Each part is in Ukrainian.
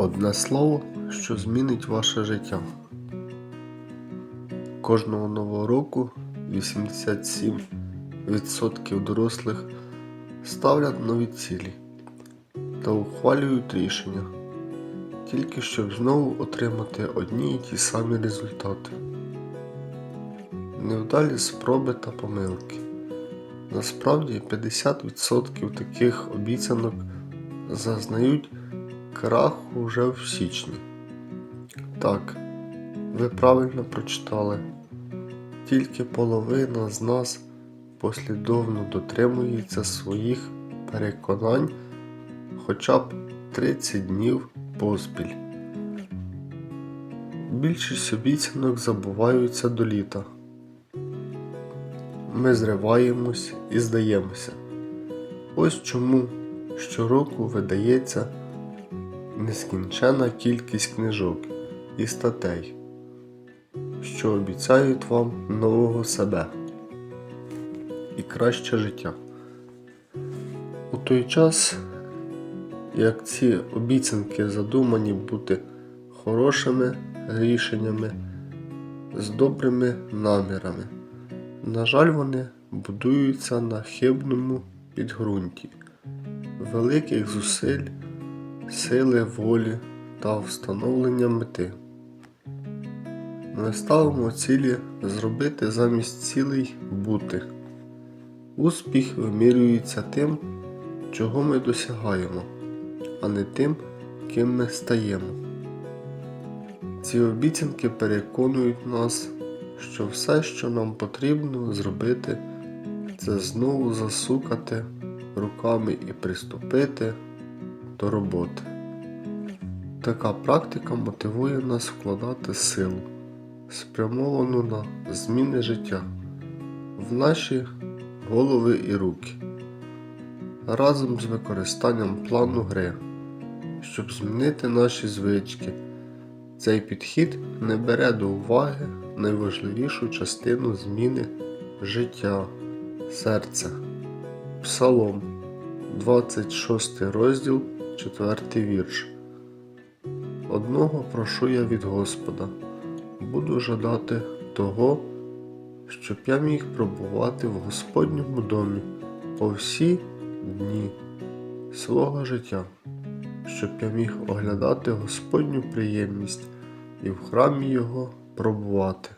Одне слово, що змінить ваше життя. Кожного нового року 87% дорослих ставлять нові цілі та ухвалюють рішення, тільки щоб знову отримати одні й ті самі результати. Невдалі спроби та помилки. Насправді 50% таких обіцянок зазнають краху вже в січні. Так, ви правильно прочитали. Тільки половина з нас послідовно дотримується своїх переконань хоча б 30 днів поспіль. Більшість обіцянок забуваються до літа. Ми зриваємось і здаємося. Ось чому щороку видається нескінчена кількість книжок і статей, що обіцяють вам нового себе і краще життя. У той час, як ці обіцянки задумані бути хорошими рішеннями з добрими намірами, на жаль, вони будуються на хибному підґрунті великих зусиль, сили волі та встановлення мети. Ми ставимо цілі зробити замість цілей бути. Успіх вимірюється тим, чого ми досягаємо, а не тим, ким ми стаємо. Ці обіцянки переконують нас, що все, що нам потрібно зробити, це знову засукати руками і приступити до роботи. Така практика мотивує нас вкладати силу, спрямовану на зміни життя в наші голови і руки, разом з використанням плану гри, щоб змінити наші звички. Цей підхід не бере до уваги найважливішу частину зміни життя, серця. Псалом, 26 розділ, 4 вірш. Одного прошу я від Господа, буду жадати того, щоб я міг пробувати в Господньому домі по всі дні свого життя, щоб я міг оглядати Господню приємність і в храмі Його пробувати.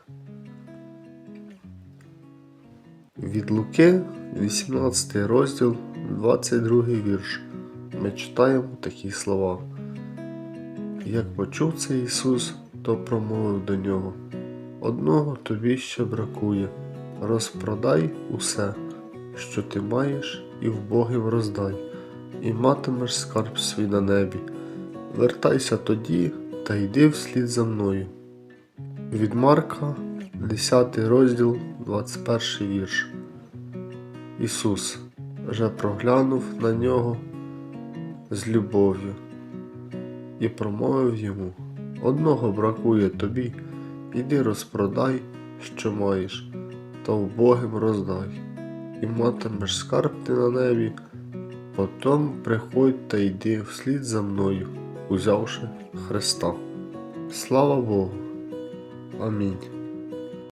Від Луки, 18 розділ, 22 вірш. Ми читаємо такі слова. Як почув це Ісус, то промовив до нього: Одного тобі ще бракує, розпродай усе, що ти маєш, і вбогим роздай, і матимеш скарб свій на небі. Вертайся тоді та йди вслід за мною. Від Марка, 10 розділ, 21 вірш. Ісус вже проглянув на нього з любов'ю і промовив йому: Одного бракує тобі, іди розпродай, що маєш, та вбогим роздай, і матимеш скарб ти на небі, потім приходь та йди вслід за мною, узявши Христа. Слава Богу. Амінь.